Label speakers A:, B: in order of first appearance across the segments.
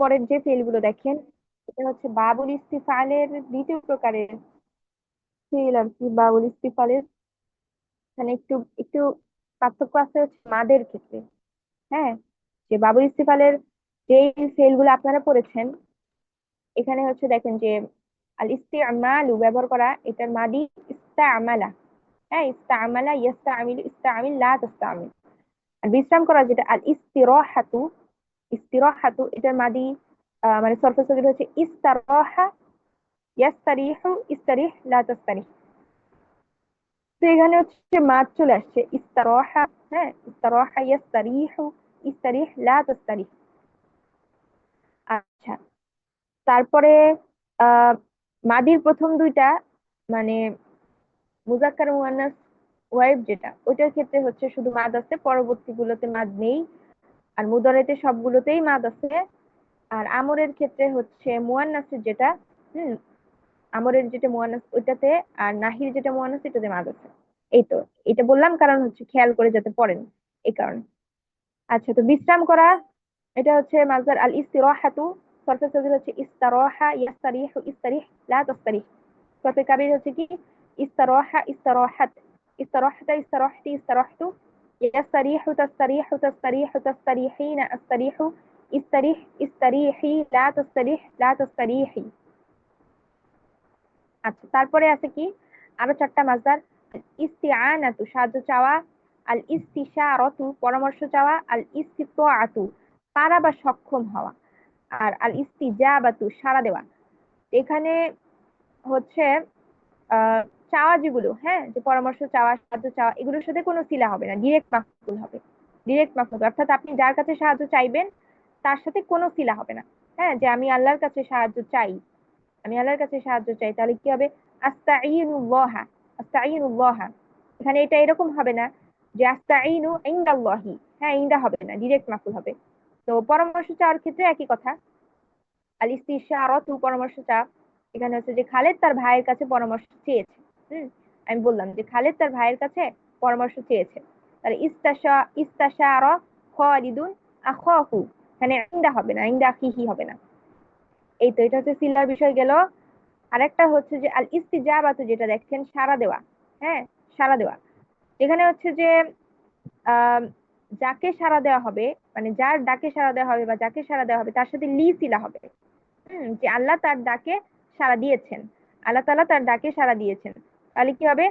A: পরের যে ফেলগুলো দেখেন, এটা হচ্ছে বাবুল ইস্তিফালের দ্বিতীয় প্রকারের ফেল আর কি, বাবুল ইস্তিফালের। মানে একটু একটু পার্থক্য আছে হচ্ছে মাদের ক্ষেত্রে। হ্যাঁ যে বাবুল ইস্তিফালের যে ফেলগুলো আপনারা পড়েছেন, এখানে হচ্ছে দেখেন যে আল ইস্তিমালু ব্যবহার করা, এটার মাদি ইস্তা আমালা হ্যাঁ ইস্তামালা ইস্তা ইস্তামিল লা তাস্তামিল। আর বিশ্রাম করা যেটা আল ইস্তিরাহাতু ইস্তিরাহাতু মাদি মানে সরফে হচ্ছে ইস্তারাহা, ইয়াস্তারিহু, ইস্তারিহ, লা তাস্তারিহ। তো এখানে হচ্ছে মাদ চলে আসছে, ইস্তারাহা হ্যাঁ ইস্তারাহা, ইয়াস্তারিহু, ইস্তারিহ, লা তাস্তারিহ। আচ্ছা তারপরে মাদির প্রথম দুইটা মানে মুজাক্কার মুয়ান্নাস ওয়াইফ যেটা, ওইটার ক্ষেত্রে হচ্ছে শুধু মাদ আছে পরবর্তী গুলোতে মাদ নেই। আর মুদরেতে সবগুলোতেই মাদ আছে। আর আমরের ক্ষেত্রে হচ্ছে মুয়ান্নাসের যেটা, হুম, আমরের যেটা মুয়ান্নাস ওইটাতে আর নাহির যেটা মুয়ান্নাস এটাতে মাদ আছে। এই তো, এটা বললাম কারণ হচ্ছে খেয়াল করে যাতে পড়েন এই কারণে। আচ্ছা তো বিশ্রাম করা, এটা হচ্ছে মাজার আল ইস্তিরাহাতু সরফে সগির হচ্ছে ইস্তারাহা ইয়াস্তারিহু ইস্তারিহ, লা তাস্তারিহ। সরফে কাবির হচ্ছে কি? ইস্তারাহা ইস্তারাহাত, ইস্তারাহতা ইস্তারাহতি ইস্তারাহতু ইয়াস্তারিহু তাস্তারিহু তাস্তারিহু তাস্তারিহিনা আস্তারিহু ইস্তারিহ ইস্তারিহি লা তাস্তারিহ লা তাস্তারিহি আচ্ছা তারপরে আছে কি? আরও চারটা মাজার ইস্তিআনাতু, সাহায্য চাওয়া। আল ইস্তিশারাতু, পরামর্শ চাওয়া। আল ইস্তিতাআতু, পারা বা সক্ষম হওয়া। আর আল ইস্তিজাবাতু, সাড়া দেওয়া। এখানে হচ্ছে, আহ চাওয়া যেগুলো হ্যাঁ যে পরামর্শ চাওয়া, সাহায্য চাওয়া, এগুলোর সাথে কোনো সিলা হবে না ডিরেক্ট মাফুল হবে ডিরেক্ট মাফুল অর্থাৎ আপনি যার কাছে সাহায্য চাইবেন, তার সাথে কোনো সিলা হবে না। হ্যাঁ যে আমি আল্লাহর কাছে সাহায্য চাই, আমি আল্লাহর কাছে সাহায্য চাই, তাহলে কি হবে? এখানে এটা এরকম হবে না যে ইনদাল্লাহি হ্যাঁ ইনদা হবে না ডিরেক্ট মাফুল হবে। তো পরামর্শ চাওয়ার ক্ষেত্রে একই কথা। আল ইস্তিশারাতু পরামর্শ চা এখানে হচ্ছে যে খালেদ তার ভাইয়ের কাছে পরামর্শ চেয়েছে। আমি বললাম যে খালেদ তার ভাইয়ের কাছে পরামর্শ চেয়েছে। তাহলে ইস্তাশা খালিদুন আখাহু এখানে হবে না হবে না। এই তো এটা হচ্ছে সিলার বিষয় গেল। আরেকটা হচ্ছে যে আল যেটা দেখছেন সারা দেওয়া। হ্যাঁ সারা দেওয়া। এখানে হচ্ছে যে যাকে সাড়া দেওয়া হবে মানে যার ডাকে সাড়া দেওয়া হবে বা যাকে সাড়া দেওয়া হবে, তার সাথে লি সিলা হবে। হুম, যে আল্লাহ তার ডাকে সাড়া দিয়েছেন। আল্লাহ তালা তার ডাকে সাড়া দিয়েছেন। তাহলে কি হবে?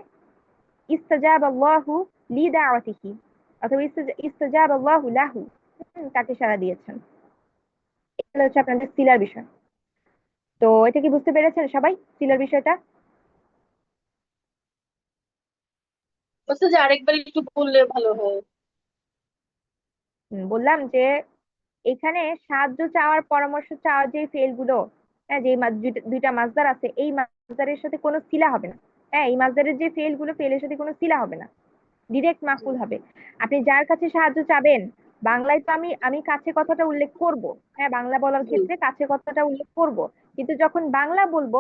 A: ইস্তাজাব আল্লাহু লি দাওয়াতিহি অথবা ইস্তাজাব আল্লাহু লাহু। তাকে সাড়া দিয়েছেন? এটা হচ্ছে আপনাদের সিলার বিষয়। তো এটা কি বুঝতে পেরেছেন সবাই সিলার বিষয়টা?
B: যে আরেকবার একটু বললে ভালো হয়।
A: বললাম যে এখানে সাহায্য চাওয়ার পরামর্শ চাওয়ার যে ফেলগুলো হ্যাঁ যে দুইটা- দুইটা মাসদার আছে এই মাসদারের সাথে কোনো সিলা হবে না। হ্যাঁ এই মাসদারের যে ফেলগুলো ফেলের সাথে কোনো সিলা হবে না। ডিরেক্ট মাফুল হবে। আপনি যার কাছে সাহায্য চাবেন বাংলায় তো আমি আমি কাছে কথাটা উল্লেখ করব। হ্যাঁ বাংলা বলার ক্ষেত্রে কাছে কথাটা উল্লেখ করব। কিন্তু যখন বাংলা বলব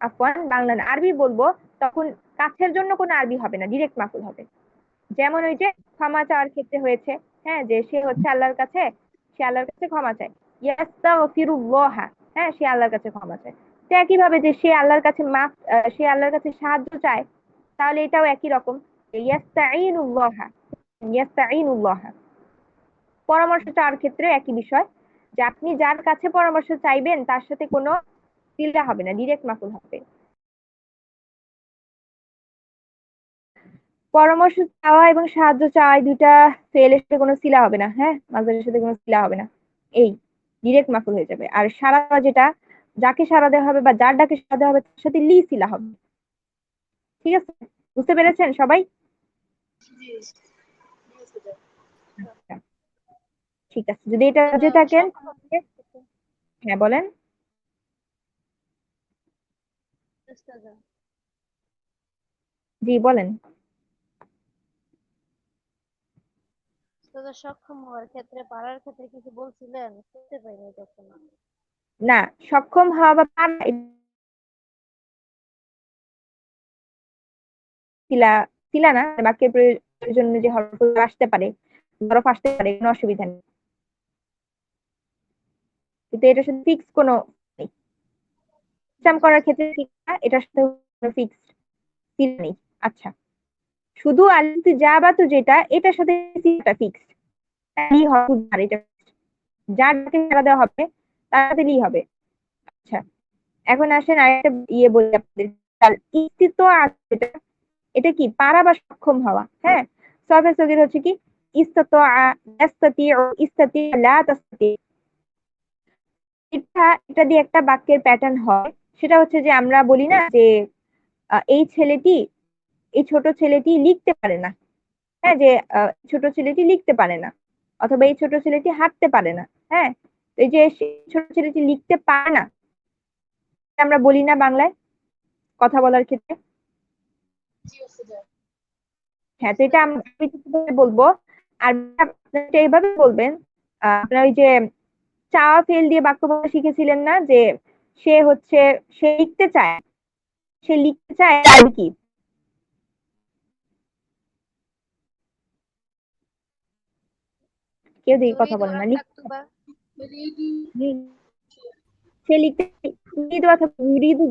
A: আফওয়ান বাংলা না আরবি বলব তখন কাছের জন্য কোনো আরবি হবে না ডিরেক্ট মাফুল হবে। যেমন ওই যে ক্ষমা চাওয়ার ক্ষেত্রে হয়েছে হ্যাঁ যে সে হচ্ছে আল্লাহর কাছে সে আল্লাহর কাছে ক্ষমা চায়। ইয়াস্তাগফিরুল্লাহ হ্যাঁ সে আল্লাহর কাছে ক্ষমা চায়। তো একইভাবে যে সে আল্লাহর কাছে মাফ সে আল্লাহর কাছে সাহায্য চায়, তাহলে এটাও একই রকম। পরামর্শ চাওয়ার ক্ষেত্রে একই বিষয়, যে আপনি যার কাছে পরামর্শ চাইবেন, তার সাথে কোনো সিলা হবে না ডিরেক্ট মাফুল হবে। পরামর্শ চাওয়া এবং সাহায্য চাওয়া দুইটা ফেলের সাথে কোনো সিলা হবে না হ্যাঁ? মাজারের সাথে কোনো সিলা হবে না। এই ডিরেক্ট মাফুল হয়ে যাবে। আর সারা যেটা যাকে সারা দেওয়া হবে বা যার ডাকে সারা দেওয়া হবে, তার সাথে লি সিলা হবে। ঠিক আছে? বুঝতে পেরেছেন সবাই? আচ্ছা। ঠিক আছে, যদি এটা বুঝে থাকেন হ্যাঁ বলেন। জি, বলেন।
C: সক্ষম হওয়ার ক্ষেত্রে, পারার ক্ষেত্রে কিছু বলছিলেন? শুনতে পাইনি তখন
A: না, সক্ষম হওয়া বা পারা সিলা সিলা না বাক্যের প্রয়োজন যে হরফ আসতে পারে বরফ আসতে পারে, কোনো অসুবিধা নেই। কিন্তু এটার সাথে ফিক্স কোনো নেই। করার ক্ষেত্রে এটার সাথে ফিক্সড নেই। আচ্ছা শুধু আলিফ জাবাতু যেটা, এটার সাথে ফিক্সড। যার যাকে দেওয়া হবে সাথে হবে। আচ্ছা এখন আসেন আরেকটা ইয়ে বলি আপনাদের। ইস্তিত্ব আছে এটা কি পারা বা সক্ষম হওয়া? হ্যাঁ সবে সগির হচ্ছে কি? ইস্তাতা ইস্তাতি লা তাস্তাতি। এটা এটা দিয়ে একটা বাক্যের প্যাটার্ন হয়। সেটা হচ্ছে যে আমরা বলি না যে এই ছেলেটি, এই ছোট ছেলেটি লিখতে পারে না। হ্যাঁ যে ছোট ছেলেটি লিখতে পারে না। অথবা এই ছোট ছেলেটি হাঁটতে পারে না। হ্যাঁ এই যে ছোট ছেলেটি লিখতে পারে না আমরা বলি না বাংলায় কথা বলার ক্ষেত্রে? হ্যাঁ তো এটা আমি বলব। আর এইভাবে বলবেন আপনার ওই যে চাওয়া ফেল দিয়ে বাক্য বলা শিখেছিলেন না যে সে হচ্ছে সে লিখতে চায় সে লিখতে চায় আর কি? কেউ দিকে কথা বলে না লিখতে। সে লিখতে অথবা ইউরিদু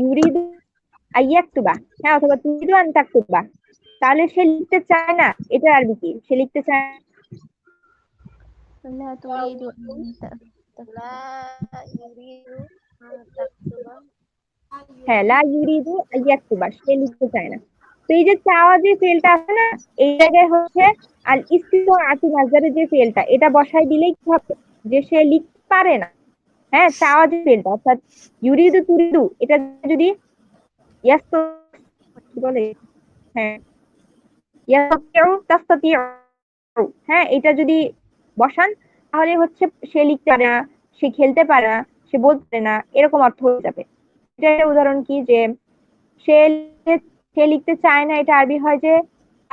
A: ইউরিদু হ্যাঁ অথবা তাহলে সে লিখতে চায় না, এটা আরবি কি সে লিখতে চায়
C: লা
A: হ্যাঁ লা ইউরিদু সে লিখতে চায় না হ্যাঁ, তো এই যে চাওয়া যে ফেলটা আছে না এই জায়গায় হচ্ছে, আর আতি যে ফেলটা এটা বসায় দিলেই কি হবে? যে সে লিখতে পারে না। হ্যাঁ চাওয়া যে ফেলটা অর্থাৎ ইউরিদু তুরিদু এটা যদি ইয়াস কি বলে? হ্যাঁ। হ্যাঁ এটা যদি বসান, তাহলে হচ্ছে সে লিখতে পারে না, সে খেলতে পারে না, সে বলতে না, এরকম অর্থ হয়ে যাবে। এটা উদাহরণ কি? যে সে সে লিখতে চায় না, এটা আরবি হয় যে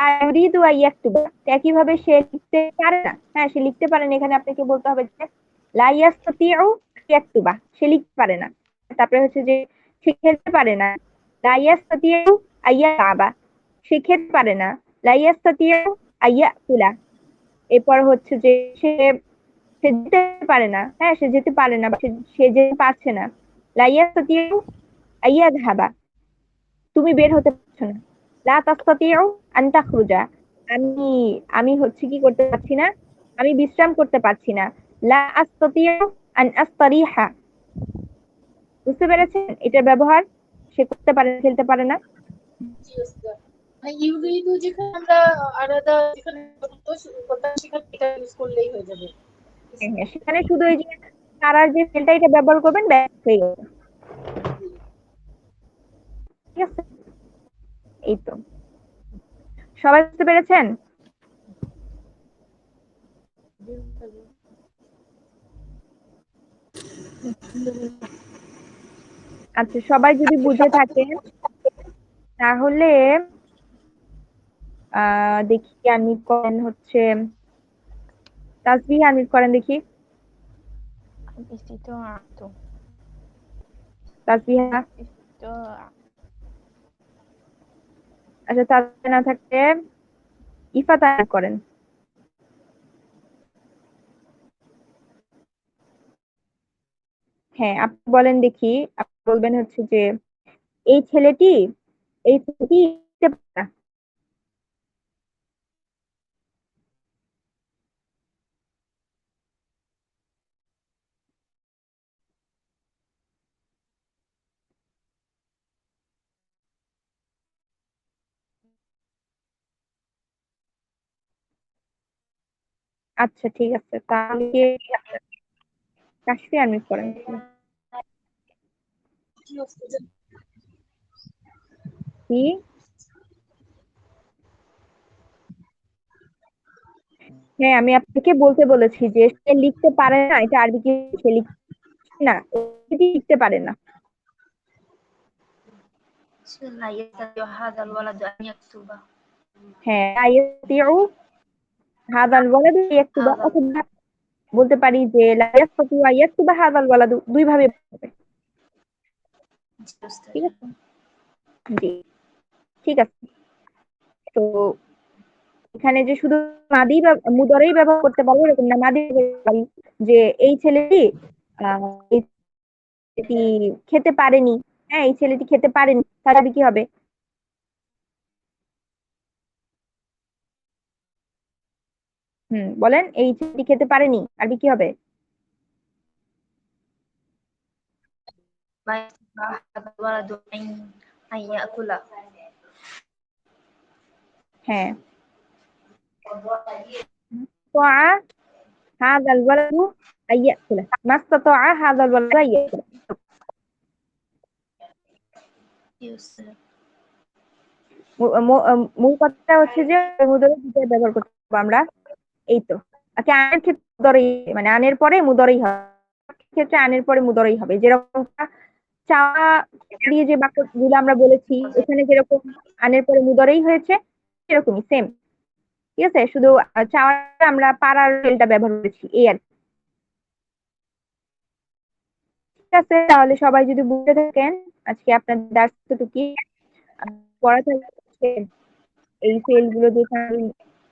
A: ইউরিদু আইয়াকতুবা সে লিখতে পারে না। হ্যাঁ সে লিখতে পারে না। এখানে আপনাকে বলতে হবে যে সে লিখতে পারে না। তারপরে হচ্ছে যে, সে খেলতে পারে না। লা ইয়াস্তাতিউ আইয়ালাবা সে খেতে পারে না। এরপর হচ্ছে যে, সে সে যেতে পারে না। হ্যাঁ সে যেতে পারে না সে- যেতে পারছে না। লা ইয়াস্তাতিউ আইয়াযহাবা তুমি বের হতে পারছ না। লা তাস্তাতিউ আন তাখরুজা। আমি আমি হচ্ছে কি করতে পারছি না? আমি বিশ্রাম করতে পারছি না। লা আস্তাতিউ আন আস্তারিহা। বুঝতে পেরেছেন? এটার ব্যবহার সে করতে পারে খেলতে পারে না।
B: মানে ইউরিদু যেখানে আমরা আলাদা যেখানে সেখানে এটা ইউজ করলেই হয়ে যাবে।
A: হ্যাঁ, সেখানে শুধু ওই যে তারার যে ফেলটা এটা ব্যবহার করবেন ব্যাস হয়ে গেছে ঠিক আছে? এই তো। সবাই বুঝতে পেরেছেন? আচ্ছা সবাই যদি বুঝে থাকে তাহলে দেখি আমি করেন হচ্ছে তাসবি আমি করেন দেখি। তাসবিহা। আচ্ছা তাদের না থাকলে ইফা আনমিট করেন। হ্যাঁ আপনি বলেন দেখি, আপনি বলবেন হচ্ছে যে, এই ছেলেটি এই ছেলেটি আচ্ছা ঠিক আছে। তাহলে কাশফি আর
B: মিস করেন
A: কি? হ্যাঁ আমি আপনাকে বলতে বলেছি যে সে লিখতে পারে না এটা আরবি কি? সে লিখতে না লিখতে পারে না। হ্যাঁ হাদাল ওয়ালাদু ইয়াকতুবা অথবা বলতে পারি যে লা আইয়াকতুবা হাদাল ওয়ালাদু দুই ভাবে হবে। ঠিক আছে? জি ঠিক আছে। তো এখানে যে শুধু মাদি বা মুদরেই ব্যবহার করতে পারব এরকম না। মাদি যে এই ছেলেটি আহ, এই ছেলেটি খেতে পারেনি। হ্যাঁ এই ছেলেটি খেতে পারেনি তাহলে কি হবে? হুম বলেন এই ছেলেটি খেতে পারেনি আরবি কি হবে
D: ما يستطيع هذا الولد أن أن يأكل
A: হ্যাঁ استطاع هذا الولد أن يأكل ما استطاع هذا الولد أن يأكل
D: يوسف
A: মূ- মূ- মূল কথাটা হচ্ছে যে মুদরের ভিতরে ব্যবহার করতে পারবো আমরা এই তো আচ্ছা আনের ক্ষেত্রে মুদরেই মানে আনের পরে মুদরেই হবে। ক্ষেত্রে আনের পরে মুদরেই হবে। যেরকম চাওয়া দিয়ে যে বাক্যগুলো আমরা বলেছি এখানে যেরকম আনের পরে মুদরেই হয়েছে সেরকমই সেম ঠিক আছে? শুধু আহ, চাওয়াটা আমরা পাড়ার রেলটা ব্যবহার করেছি এই আর ঠিক আছে তাহলে সবাই যদি বুঝতে থাকেন আজকে আপনাদের দার্সটুকি পড়া থাকছে এই ফেলগুলো যেখানে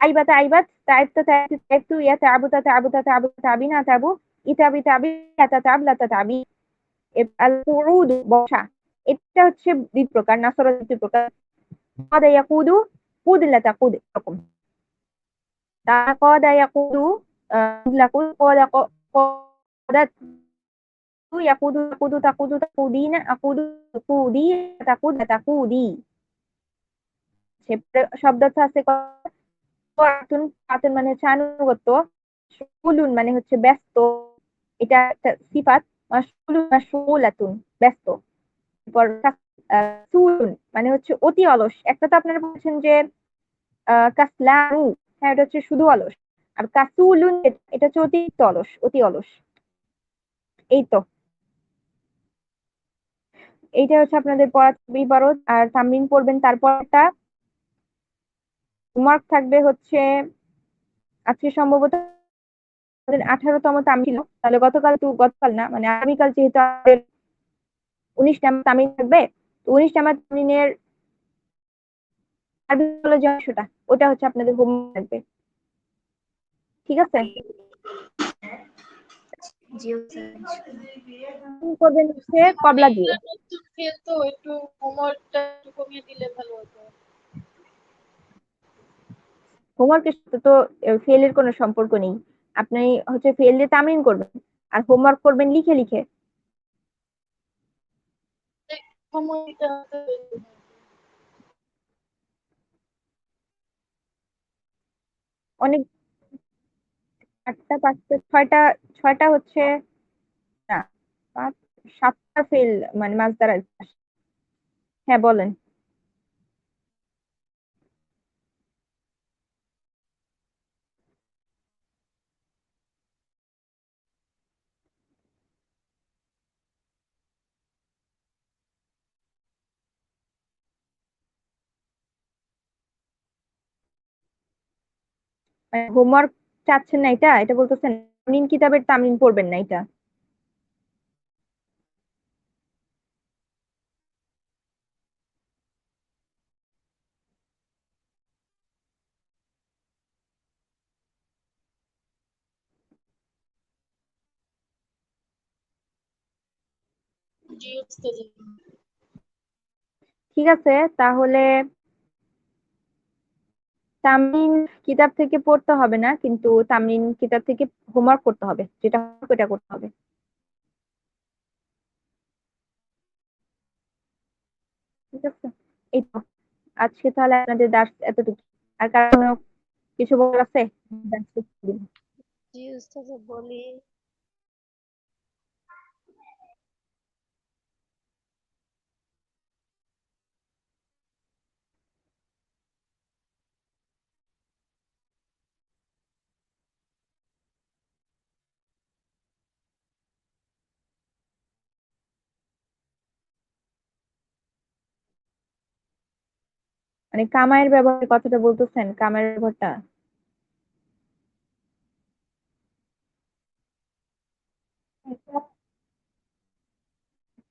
A: তাইবাত তাইবাত তাইবতা তাইবতু তাইবতু ইয়া তা'বুতা তা'বুতা তা'বুতা তাবিনা তাবু ইতাবি তাবি লাতা তাব লাতা তাবি আল কুউদ বসা এটা হচ্ছে দুই প্রকার নাসরা দুই প্রকার قاد يقود قود لا تقود এরকম তা قاد يقود আহ, لا قود قاد قادت يقود يقود تقود تقودين أقود تقودي تقود تقودي সে শব্দ আছে মানে হচ্ছে মানে হচ্ছে ব্যস্ত, এটা একটা সিফাত মাশগুলুন মাশগুলাতুন ব্যস্ত। সুলুন মানে হচ্ছে অতি অলস, একটা তো আপনারা বলছেন যে কাসলানু হ্যাঁ এটা হচ্ছে শুধু অলস, আর কাসুলুন এটা হচ্ছে অতিরিক্ত অলস, অতি অলস। এই তো। এইটা হচ্ছে আপনাদের পড়া বিবরণ আর তামরিন পড়বেন তারপরটা হোমওয়ার্ক থাকবে হচ্ছে, আজকে সম্ভবত আঠারোতম তামিল। ছিল তাহলে গতকাল তো গতকাল না মানে আগামীকাল যেহেতু আমাদের উনিশ নাম্বার তামিল থাকবে, তো উনিশ নাম্বার তামিলের অংশটা ওটা হচ্ছে আপনাদের হোমওয়ার্ক থাকবে। ঠিক আছে? কবলা দিয়ে।
B: একটু হোমওয়ার্কটা কমিয়ে দিলে ভালো হতো।
A: হোমওয়ার্কের সাথে তো ফেলের কোনো সম্পর্ক নেই। আপনি হচ্ছে ফেল দিয়ে তামিল করবেন, আর হোমওয়ার্ক করবেন লিখে লিখে। অনেক আটটা পাঁচটা, ছয়টা ছয়টা হচ্ছে, না, পাঁচ, সাতটা ফেল মানে মাছ দ্বারা হ্যাঁ বলেন। হোমওয়ার্ক চাচ্ছেন না এটা এটা বলতেছেন তামরিন কিতাবের তামরিন পড়বেন না এটা। ঠিক আছে তাহলে তামরিন কিতাব থেকে পড়তে হবে না, কিন্তু তামরিন কিতাব থেকে হোমওয়ার্ক করতে হবে, যেটা ওটা করতে হবে। ঠিক আছে? এই তো। আজকে তাহলে আপনাদের দাস এতটুকু আর কারণ কিছু বলার আছে?
C: জি বলি।
A: মানে কামাইয়ের ব্যবহারের কথাটা বলতেছেন কামাইয়ের ব্যবহারটা?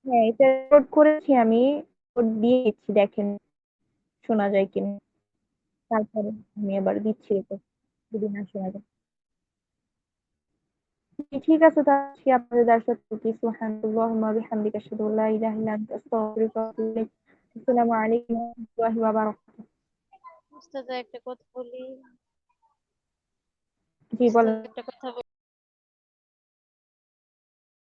A: হ্যাঁ এটা নোট করেছি আমি দেখেন, শোনা যায় কিনা। তারপরে আমি আবার দিচ্ছি রেকর্ড যদি না শোনা যায় ঠিক আছে, তাহলে আপনাদের দর্শক সুবহানাল্লাহি ওয়া বিহামদিহি আশহাদু আসসালামু আলাইকুম ওয়া ওয়া বারাকাতুহু।
C: উস্তাদ একটা কথা বলি।
A: জি বলেন।
C: একটা কথা বলি।